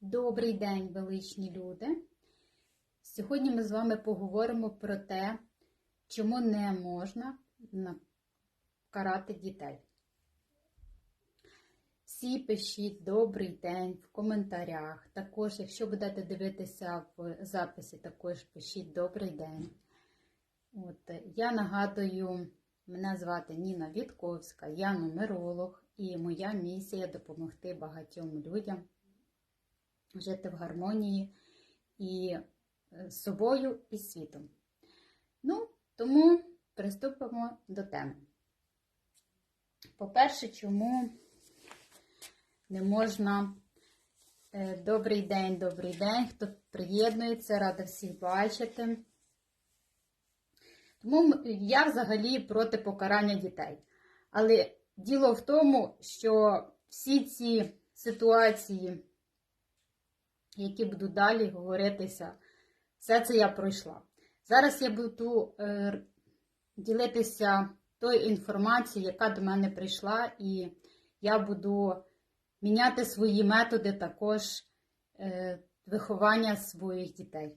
Добрий день, величні люди! Сьогодні ми з вами поговоримо про те, чому не можна на- карати дітей. Всі пишіть добрий день в коментарях. Також, якщо будете дивитися в записі, також пишіть добрий день. От, я нагадую, мене звати Ніна Вітковська, я нумеролог, і моя місія допомогти багатьом людям жити в гармонії і е, з собою і світом. Ну, тому приступимо до теми. По-перше, чому не можна е, добрий день, добрий день, хто приєднується, рада всіх бачити. Тому я взагалі проти покарання дітей. Але діло в тому, що всі ці ситуації, які будуть далі говоритися, все це я пройшла. Зараз я буду е, ділитися тою інформацією, яка до мене прийшла, і я буду міняти свої методи також е, виховання своїх дітей.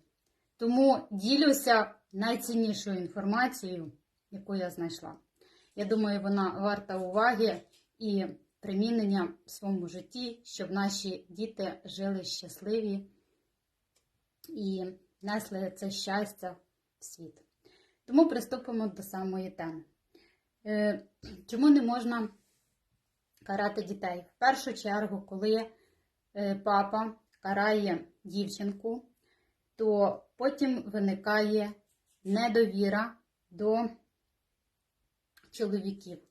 Тому ділюся найціннішою інформацією, яку я знайшла. Я думаю, вона варта уваги і примінення в своєму житті, щоб наші діти жили щасливі і несли це щастя в світ. Тому приступимо до самої теми. Е, Чому не можна карати дітей? В першу чергу, коли е, папа карає дівчинку, то потім виникає недовіра до чоловіків.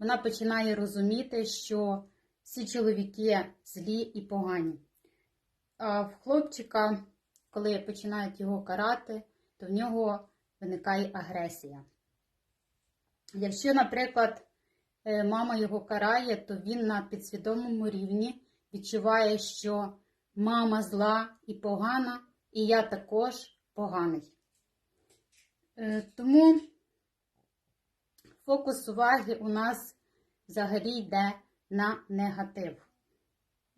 Вона починає розуміти, що всі чоловіки злі і погані. А в хлопчика, коли починають його карати, то в нього виникає агресія. Якщо, наприклад, е, мама його карає, то він на підсвідомому рівні відчуває, що мама зла і погана, і я також поганий. Е, Тому фокус уваги у нас взагалі йде на негатив.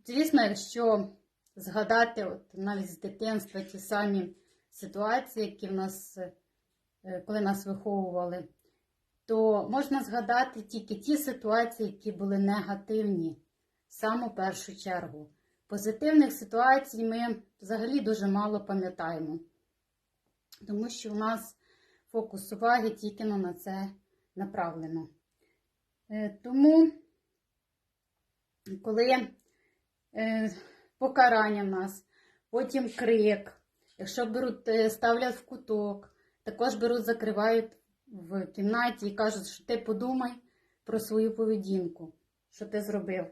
Звісно, якщо згадати от навіть з дитинства ті самі ситуації, які в нас, е, коли нас виховували, то можна згадати тільки ті ситуації, які були негативні, в саму першу чергу. Позитивних ситуацій ми взагалі дуже мало пам'ятаємо, тому що у нас фокус уваги тільки на це направлено. Е, Тому, коли е, покарання в нас, потім крик, якщо беруть, е, ставлять в куток, також беруть, закривають в кімнаті і кажуть, що ти подумай про свою поведінку, що ти зробив.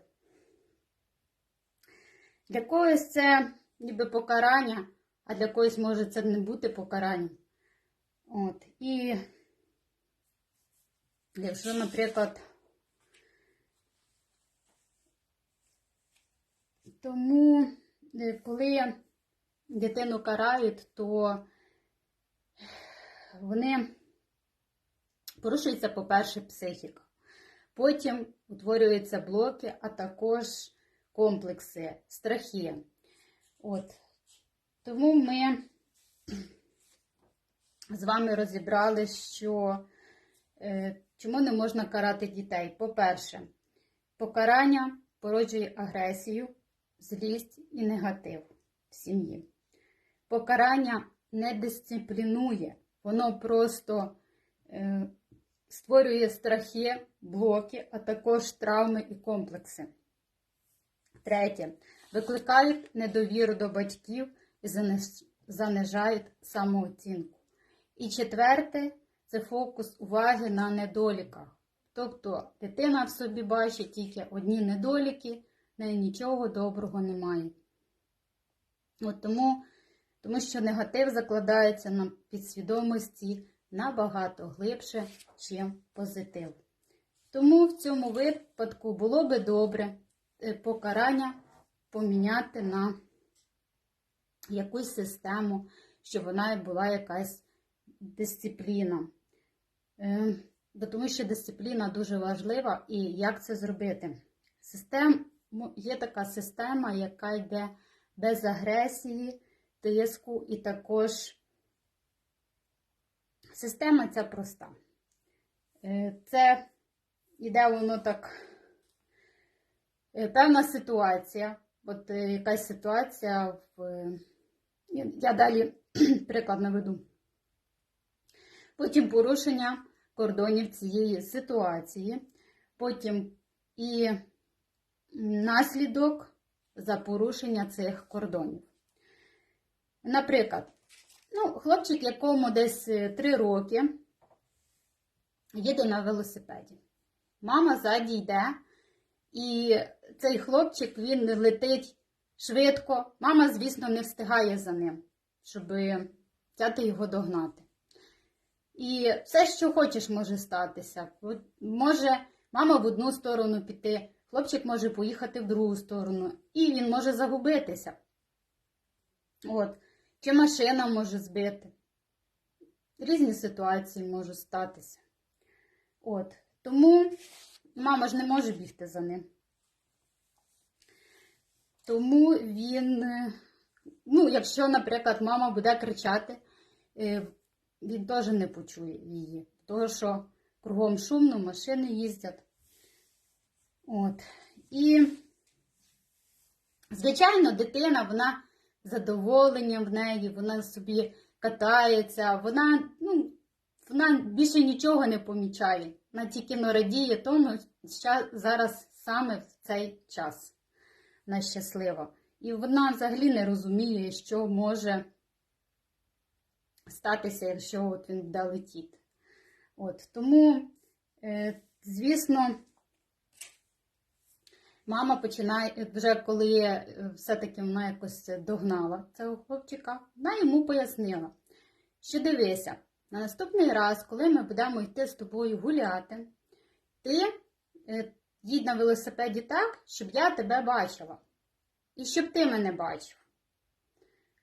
Для когось це ніби покарання, а для когось може це не бути покаранням. От. І якщо, наприклад, тому, е, коли дитину карають, то вони порушується, по-перше, психіка. Потім утворюються блоки, а також комплекси, страхи. От. Тому ми з вами розібрали, що е, чому не можна карати дітей. По-перше, покарання породжує агресію, злість і негатив в сім'ї. Покарання не дисциплінує, воно просто е, створює страхи, блоки, а також травми і комплекси. Третє. Викликають недовіру до батьків і заниж- занижають самооцінку. І четверте це фокус уваги на недоліках. Тобто дитина в собі бачить тільки одні недоліки, в неї нічого доброго немає. От тому, тому що негатив закладається на підсвідомості набагато глибше, ніж позитив. Тому в цьому випадку було би добре е, покарання поміняти на якусь систему, щоб вона була якась дисципліна. Е, бо Тому що дисципліна дуже важлива і як це зробити? Систем, є така система, яка йде без агресії, тиску і також система ця проста. Е, Це іде воно так, е, певна ситуація. От якась ситуація в. Я далі приклад наведу. Потім порушення кордонів цієї ситуації, потім і наслідок за порушення цих кордонів. Наприклад, ну, хлопчик, якому десь 3 роки, їде на велосипеді. Мама ззаді йде, і цей хлопчик він летить швидко. Мама, звісно, не встигає за ним, щоб взяти його догнати. І все, що хочеш, може статися. Може мама в одну сторону піти, хлопчик може поїхати в другу сторону, і він може загубитися. От. Чи машина може збити. Різні ситуації можуть статися. От. Тому мама ж не може бігти за ним. Тому він, ну, якщо, наприклад, мама буде кричати, е, він теж не почує її. Тому що кругом шумно, машини їздять. От. І, звичайно, дитина, вона задоволенням в неї, вона собі катається, вона, ну, вона більше нічого не помічає. Вона тільки но радіє тому, що зараз саме в цей час вона щаслива. І вона взагалі не розуміє, що може статися, якщо от він буде летіти. От, тому, е, звісно, мама починає, вже коли е, все-таки вона якось догнала цього хлопчика, вона йому пояснила, що дивися, на наступний раз, коли ми будемо йти з тобою гуляти, ти е, їдь на велосипеді так, щоб я тебе бачила. І щоб ти мене бачив.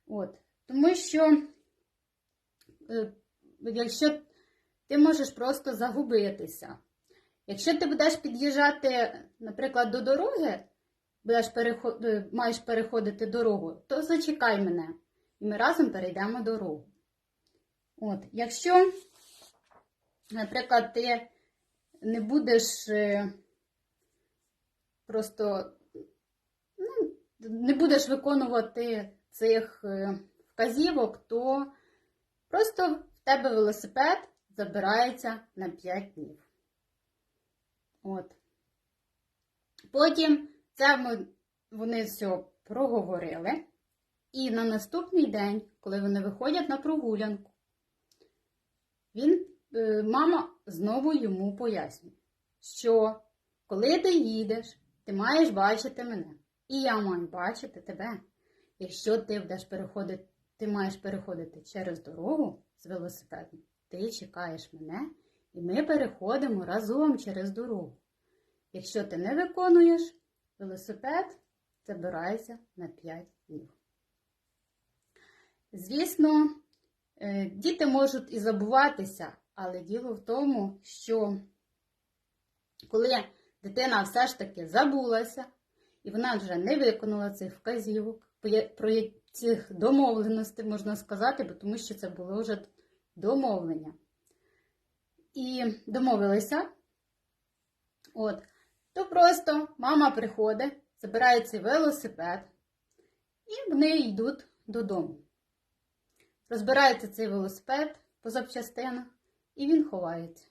От. Тому що, якщо ти можеш просто загубитися. Якщо ти будеш під'їжджати, наприклад, до дороги, будеш переход... е, маєш переходити дорогу, то зачекай мене, і ми разом перейдемо дорогу. От. Якщо, наприклад, ти не будеш е, просто ну, не будеш виконувати цих е, вказівок, то просто в тебе велосипед забирається на 5 днів. От. Потім це ми, вони все проговорили. І на наступний день, коли вони виходять на прогулянку, він, е, мама знову йому пояснює, що коли ти їдеш, ти маєш бачити мене. І я маю бачити тебе. Якщо ти будеш переходити, ти маєш переходити через дорогу з велосипедом, ти чекаєш мене, і ми переходимо разом через дорогу. Якщо ти не виконуєш, велосипед забирається на 5 днів. Звісно, е, діти можуть і забуватися, але діло в тому, що коли дитина все ж таки забулася, і вона вже не виконала цих вказівок, про цих домовленостей можна сказати, тому що це було вже домовлення. І домовилися, от, то просто мама приходить, забирає цей велосипед, і вони йдуть додому. Розбирається цей велосипед по запчастинах, і він ховається.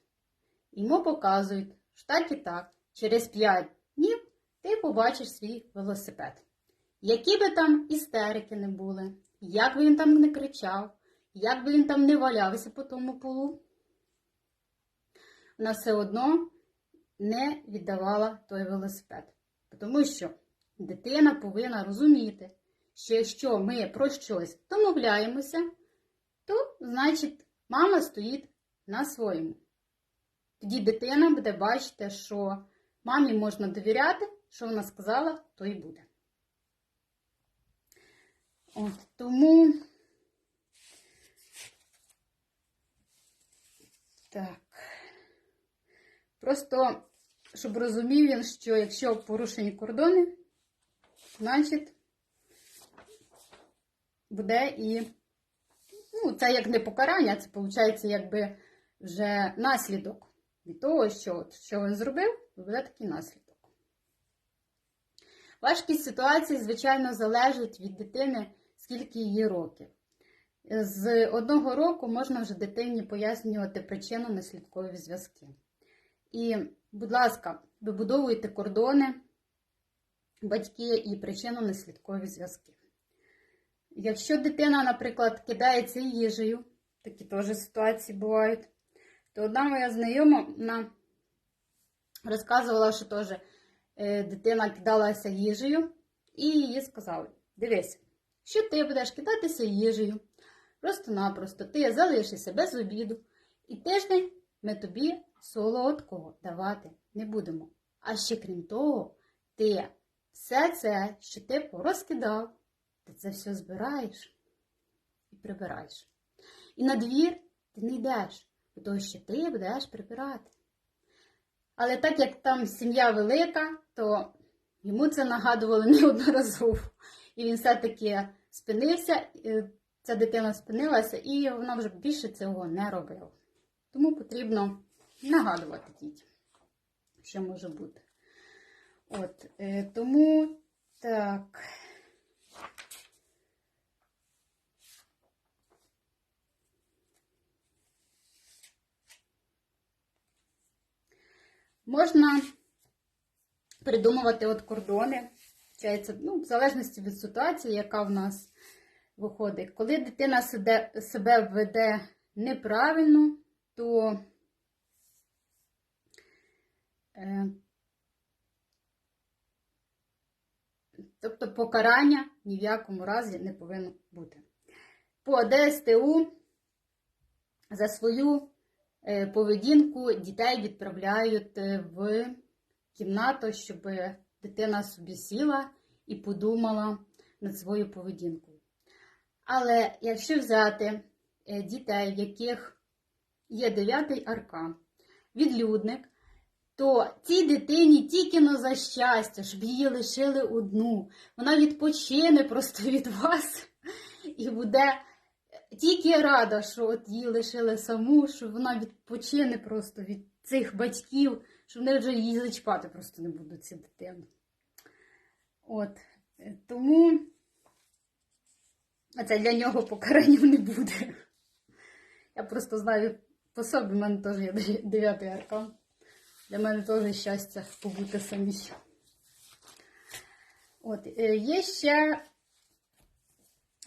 Йому показують, що так і так, через 5 днів ти побачиш свій велосипед. Які би там істерики не були, як би він там не кричав, як би він там не валявся по тому полу, вона все одно не віддавала той велосипед. Тому що дитина повинна розуміти, що якщо ми про щось домовляємося, то, значить, мама стоїть на своєму. Тоді дитина буде бачити, що мамі можна довіряти, що вона сказала, то і буде. От, Тому. Так. Просто, щоб розумів він, що якщо порушені кордони, значить буде і ну, це як не покарання, це виходить якби вже наслідок від того, що, що він зробив, буде такий наслідок. Важкість ситуації, звичайно, залежить від дитини, скільки її років. З одного року можна вже дитині пояснювати причинно-наслідкові зв'язки. І, будь ласка, вибудовуйте кордони, батьки і причинно-наслідкові зв'язки. Якщо дитина, наприклад, кидається їжею, такі теж ситуації бувають, то одна моя знайома вона розказувала, що теж е, дитина кидалася їжею, і їй сказали: дивись, що ти будеш кидатися їжею, просто-напросто ти залишишся без обіду, і тиждень ми тобі солодкого давати не будемо. А ще крім того, ти все це, що ти порозкидав, ти це все збираєш і прибираєш. І на двір ти не йдеш, тому що ти будеш прибирати. Але так як там сім'я велика, то йому це нагадувало неодноразово. І він все-таки спинився, ця дитина спинилася, і вона вже більше цього не робила. Тому потрібно нагадувати дітям, що може бути. От, е, тому так. Можна придумувати от кордони, ну, в залежності від ситуації, яка в нас виходить. Коли дитина себе, веде неправильно, то е, тобто покарання ні в якому разі не повинно бути. По ДСТУ за свою е, поведінку дітей відправляють е, в кімнату, щоб дитина собі сіла і подумала над своєю поведінкою. Але якщо взяти е, дітей, в яких є дев'ятий аркан, відлюдник, то цій дитині тільки но за щастя, щоб її лишили одну. Вона відпочине просто від вас і буде тільки рада, що от її лишили саму, що вона відпочине просто від цих батьків, що вони вже її зачіпати просто не будуть ці дитини. От, е, тому це для нього покаранням не буде. Я просто знаю по собі, в мене теж є дев'ятий аркан. Для мене теж щастя побути самі. От, е, Є ще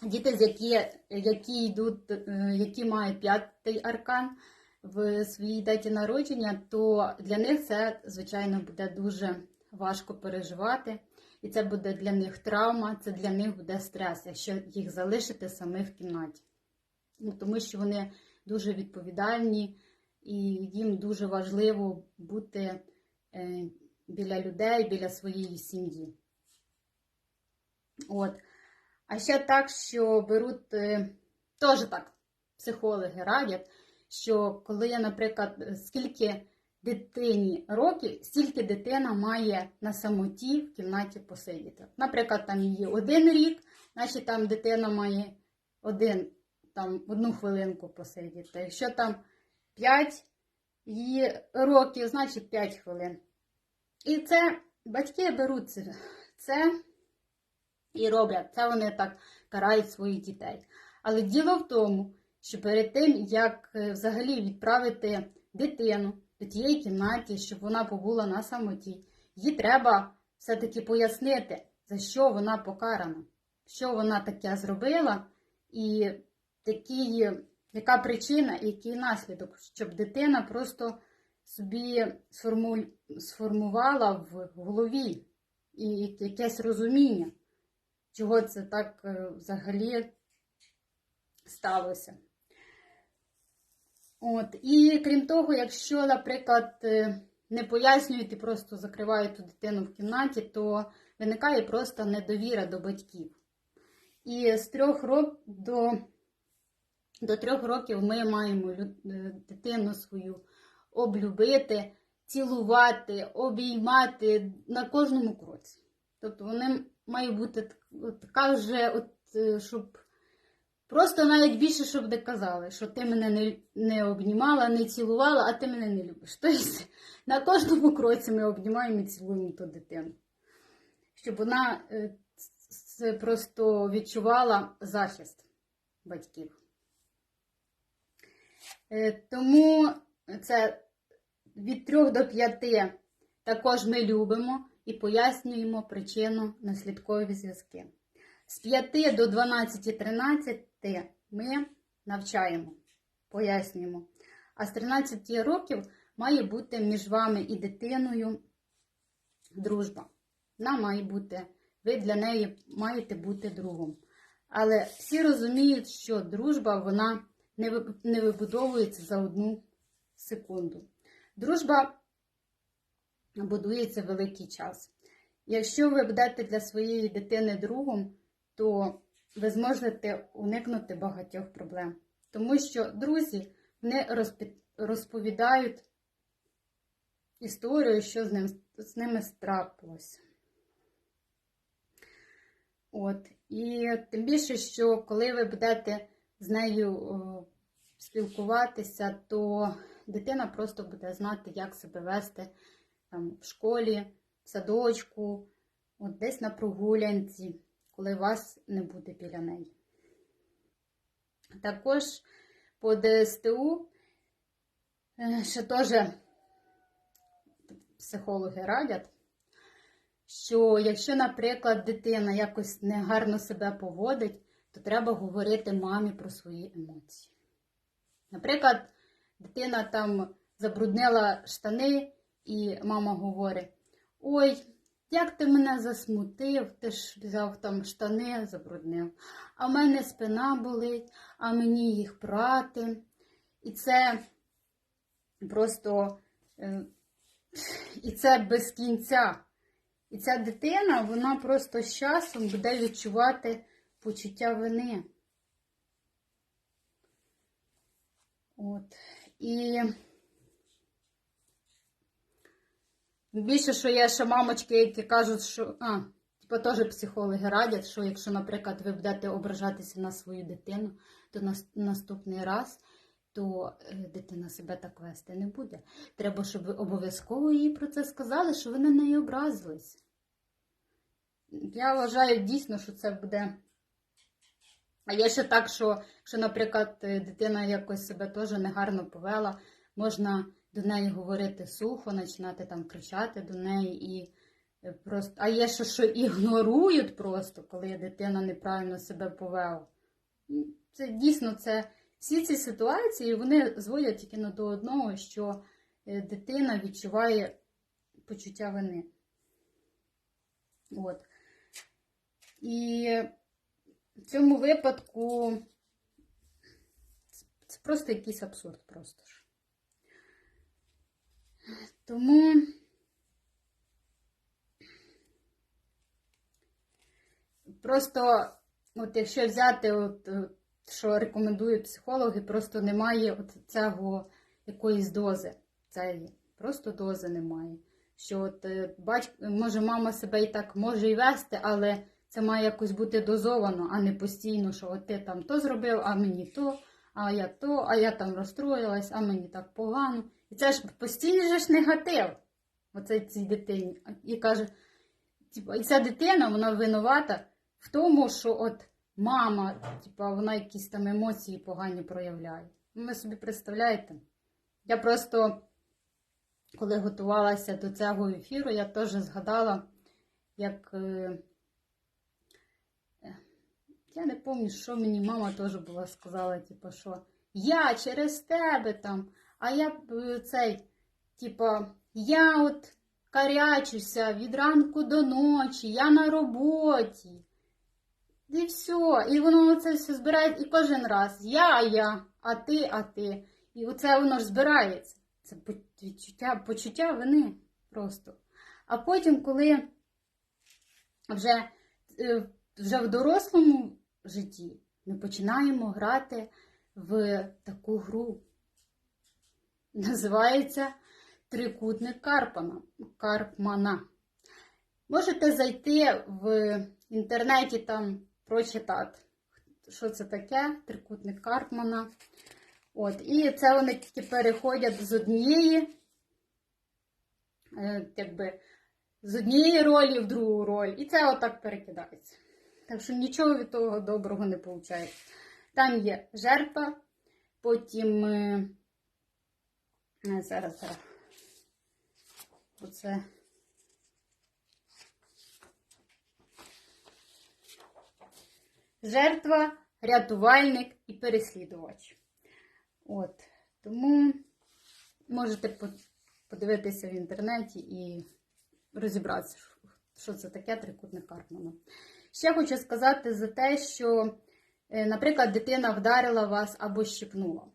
діти, які які, йдуть, е, які мають п'ятий аркан в своїй даті народження, то для них це, звичайно, буде дуже важко переживати. І це буде для них травма, це для них буде стрес, якщо їх залишити самих в кімнаті. Ну, Тому що вони дуже відповідальні і їм дуже важливо бути е, біля людей, біля своєї сім'ї. От. А ще так, що беруть, е, теж так, психологи радять, що коли я, наприклад, скільки дитині років, стільки дитина має на самоті в кімнаті посидіти. Наприклад, там її один рік, значить там дитина має один, там, одну хвилинку посидіти. Якщо там 5 її років, значить 5 хвилин. І це батьки беруть це, і роблять. Це вони так карають своїх дітей. Але діло в тому, що перед тим, як е, взагалі відправити дитину до тієї кімнаті, щоб вона побула на самоті, їй треба все-таки пояснити, за що вона покарана, що вона таке зробила, і такі, яка причина і який наслідок, щоб дитина просто собі сформувала в голові і якесь розуміння, чого це так е, взагалі сталося. От. І крім того, якщо, наприклад, е, не пояснюють і просто закривають ту дитину в кімнаті, то виникає просто недовіра до батьків. І з трьох років до до трьох років ми маємо е, дитину свою облюбити, цілувати, обіймати на кожному кроці. Тобто вони мають бути така вже, от, е, щоб Просто навіть більше, щоб не казали, що ти мене не, не обнімала, не цілувала, а ти мене не любиш. Тобто на кожному кроці ми обнімаємо і цілуємо ту дитину. Щоб вона е, просто відчувала захист батьків. Е, Тому це від 3 до 5 також ми любимо і пояснюємо причину наслідкові зв'язки. З 5 до 12-13 ми навчаємо, пояснюємо. А з 13 років має бути між вами і дитиною дружба. Вона має бути, ви для неї маєте бути другом. Але всі розуміють, що дружба вона не вибудовується за одну секунду. Дружба будується великий час. Якщо ви будете для своєї дитини другом, то ви зможете уникнути багатьох проблем. Тому що друзі вони розповідають історію, що з, ним, з ними трапилося. От. І тим більше, що коли ви будете з нею спілкуватися, то дитина просто буде знати, як себе вести там, в школі, в садочку, от десь на прогулянці, коли вас не буде біля неї. Також по ДСТУ е, ще теж психологи радять, що якщо, наприклад, дитина якось негарно себе поводить, то треба говорити мамі про свої емоції. Наприклад, дитина там забруднила штани, і мама говорить: Ой, як ти мене засмутив, ти ж взяв там штани, забруднив. А в мене спина болить, а мені їх прати. І це просто е, і це без кінця. І ця дитина, вона просто з часом буде відчувати почуття вини. От. І більше, що є ще мамочки, які кажуть, що. А, типу теж психологи радять, що якщо, наприклад, ви будете ображатися на свою дитину, то на наступний раз то е, дитина себе так вести не буде. Треба, щоб ви обов'язково їй про це сказали, що ви на неї образились. Я вважаю дійсно, що це буде. А є ще так, що, якщо, наприклад, дитина якось себе теж негарно повела, можна до неї говорити сухо, починати там кричати до неї і е, просто. А є ще, що ігнорують просто, коли дитина неправильно себе повела. Це дійсно це всі ці ситуації вони зводять тільки на до одного, що е, дитина відчуває почуття вини. От. І в цьому випадку це просто якийсь абсурд просто ж. Тому просто, от якщо взяти, от, от, що рекомендують психологи, просто немає от цього якоїсь дози. Цієї. Просто дози немає. Що от е, бач, може мама себе і так може і вести, але це має якось бути дозовано, а не постійно, що от ти там то зробив, а мені то, а я то, а я там розстроїлась, а мені так погано. І це ж постійний ж негатив оцей цій дитині. І каже, типу, і ця дитина вона винувата в тому, що от мама, типу, вона якісь там емоції погані проявляє. Ну, Ви собі представляєте? Я просто, коли готувалася до цього ефіру, я теж згадала, як. е, я не пам'ятаю, що мені мама теж була сказала, типу, що я через тебе там, а я е, цей, типу, я от карячуся від ранку до ночі, я на роботі. І все. І воно це все збирає і кожен раз. Я, я, а ти, а ти. І оце воно ж збирається. Це відчуття, почуття вини просто. А потім, коли вже, е, вже в дорослому житті ми починаємо грати в таку гру. Називається Трикутник Карпана. Карпмана. Можете зайти в інтернеті там прочитати. що це таке, трикутник Карпмана. От, і це вони тільки переходять з однієї, е, якби, з однієї ролі в другу роль. І це отак перекидається. Так що нічого від того доброго не виходить. Там є жертва, потім. Зараз, зараз. Оце. Жертва, рятувальник і переслідувач. От. Тому можете подивитися в інтернеті і розібратися, що це таке трикутник Карпмана. Ще хочу сказати за те, що, е, наприклад, дитина вдарила вас або щипнула.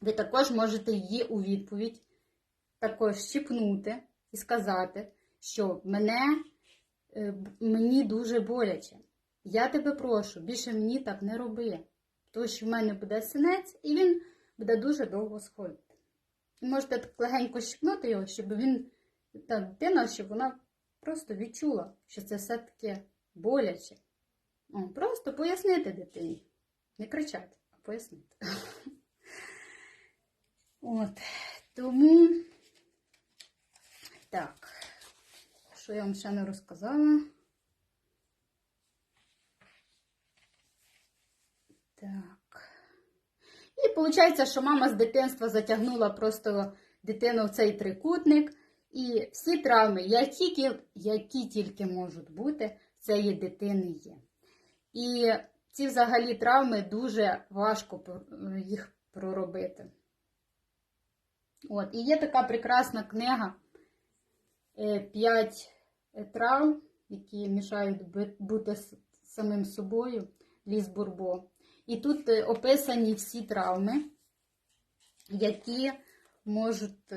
Ви також можете її у відповідь також щипнути і сказати, що мене, е, мені дуже боляче. Я тебе прошу, більше мені так не роби. Тому що в мене буде синець, і він буде дуже довго сходити. Можете так легенько щипнути його, щоб він, та дитина, щоб вона просто відчула, що це все-таки боляче. Просто пояснити дитині. Не кричати, а пояснити. От. Тому. Так. Що я вам ще не розказала? Так. І виходить, що мама з дитинства затягнула просто дитину в цей трикутник. І всі травми, які, які тільки можуть бути, цієї дитини є. І ці взагалі травми дуже важко їх проробити. От, і є така прекрасна книга е, «П'ять травм, які мішають бути самим собою, Ліс Бурбо. І тут е, описані всі травми, які можуть.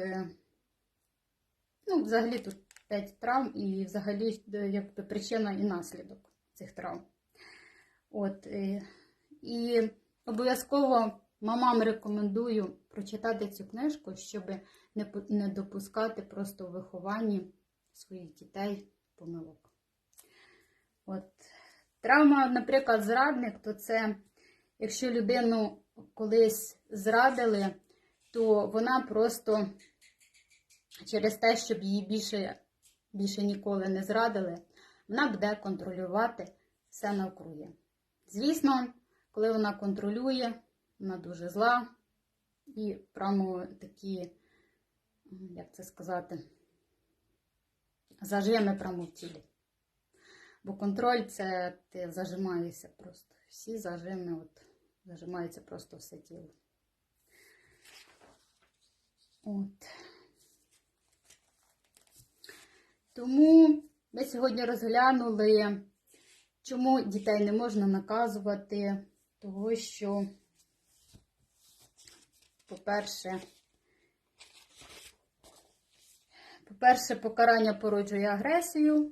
Ну, взагалі тут 5 травм і взагалі е, якби причина і наслідок цих травм. От, е, і обов'язково мамам рекомендую прочитати цю книжку, щоб не, допускати просто в вихованні своїх дітей помилок. От. Травма, наприклад, зрадник, то це якщо людину колись зрадили, то вона просто через те, щоб її більше, більше ніколи не зрадили, вона буде контролювати все навкруги. Звісно, коли вона контролює, вона дуже зла і прямо такі, як це сказати, зажими прямо в тілі. Бо контроль це ти зажимаєшся просто. Всі зажими, от, зажимається просто все тіло. От. Тому ми сьогодні розглянули, чому дітей не можна наказувати, того що, по-перше, по-перше, покарання породжує агресію,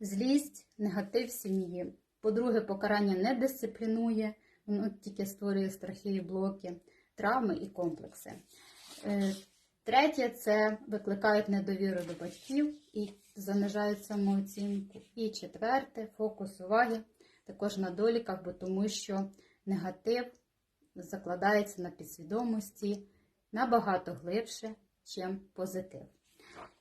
злість, негатив сім'ї. По-друге, покарання не дисциплінує, воно тільки створює страхи і блоки, травми і комплекси. Е, Третє це викликають недовіру до батьків і занижають самооцінку. І четверте фокус уваги також на доліках, бо тому що негатив закладається на підсвідомості набагато глибше, ніж позитив.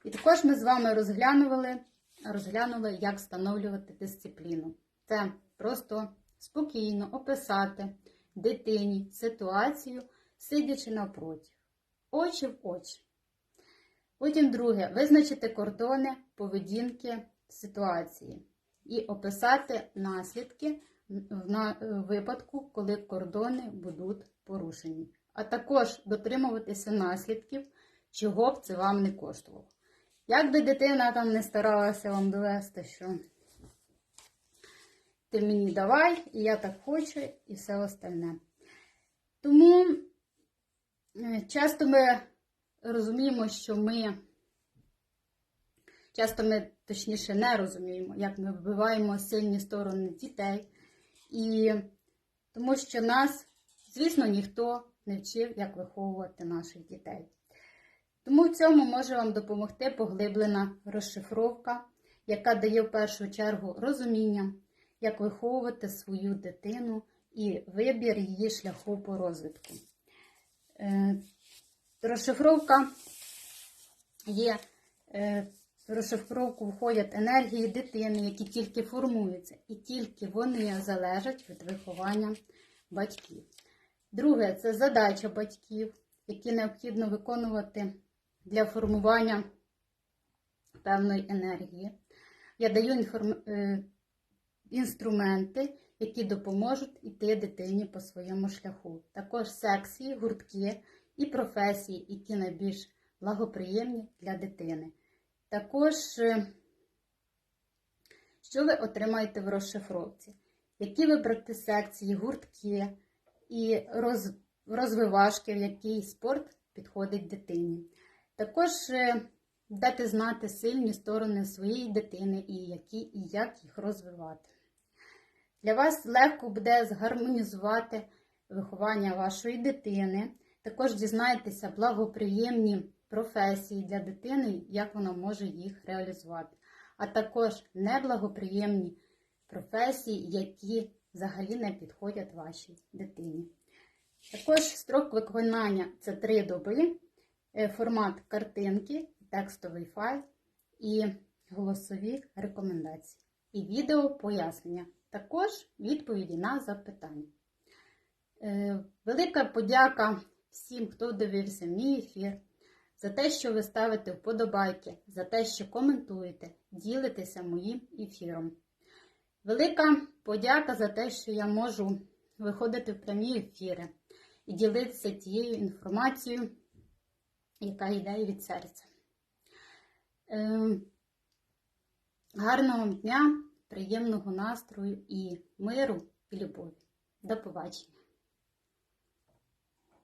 І також ми з вами розглянули, розглянули, як встановлювати дисципліну. Це просто спокійно описати дитині ситуацію, сидячи навпроти очі в очі. Потім друге, визначити кордони поведінки ситуації і описати наслідки в на- випадку, коли кордони будуть порушені, а також дотримуватися наслідків, чого б це вам не коштувало. Як би дитина там не старалася вам довести, що ти мені давай, і я так хочу, і все остальне. Тому Е, Часто ми розуміємо, що ми, часто ми точніше не розуміємо, як ми вбиваємо сильні сторони дітей. І тому що нас, звісно, ніхто не вчив, як виховувати наших дітей. Тому в цьому може вам допомогти поглиблена розшифровка, яка дає в першу чергу розуміння, як виховувати свою дитину і вибір її шляху по розвитку. Е, Розшифровка є е, в розшифровку входять енергії дитини, які тільки формуються, і тільки вони залежать від виховання батьків. Друге це задача батьків, які необхідно виконувати для формування певної енергії. Я даю інформ... е, інструменти, які допоможуть іти дитині по своєму шляху. Також секції, гуртки і професії, які найбільш благоприємні для дитини. Також, е, що ви отримаєте в розшифровці? Які вибрати секції, гуртки і роз... розвивашки, в який спорт підходить дитині. Також е, дати знати сильні сторони своєї дитини і які і як їх розвивати. Для вас легко буде згармонізувати виховання вашої дитини. Також дізнаєтеся благоприємні професії для дитини, як вона може їх реалізувати. А також неблагоприємні професії, які взагалі не підходять вашій дитині. Також строк виконання це 3 доби, е, формат картинки, текстовий файл і голосові рекомендації. І відео пояснення. Також відповіді на запитання. Е, Велика подяка всім, хто дивився мій ефір, за те, що ви ставите вподобайки, за те, що коментуєте, ділитеся моїм ефіром. Велика подяка за те, що я можу виходити в прямі ефіри і ділитися тією інформацією, яка йде від серця. Е, Гарного вам дня, приємного настрою і миру і любові. До побачення!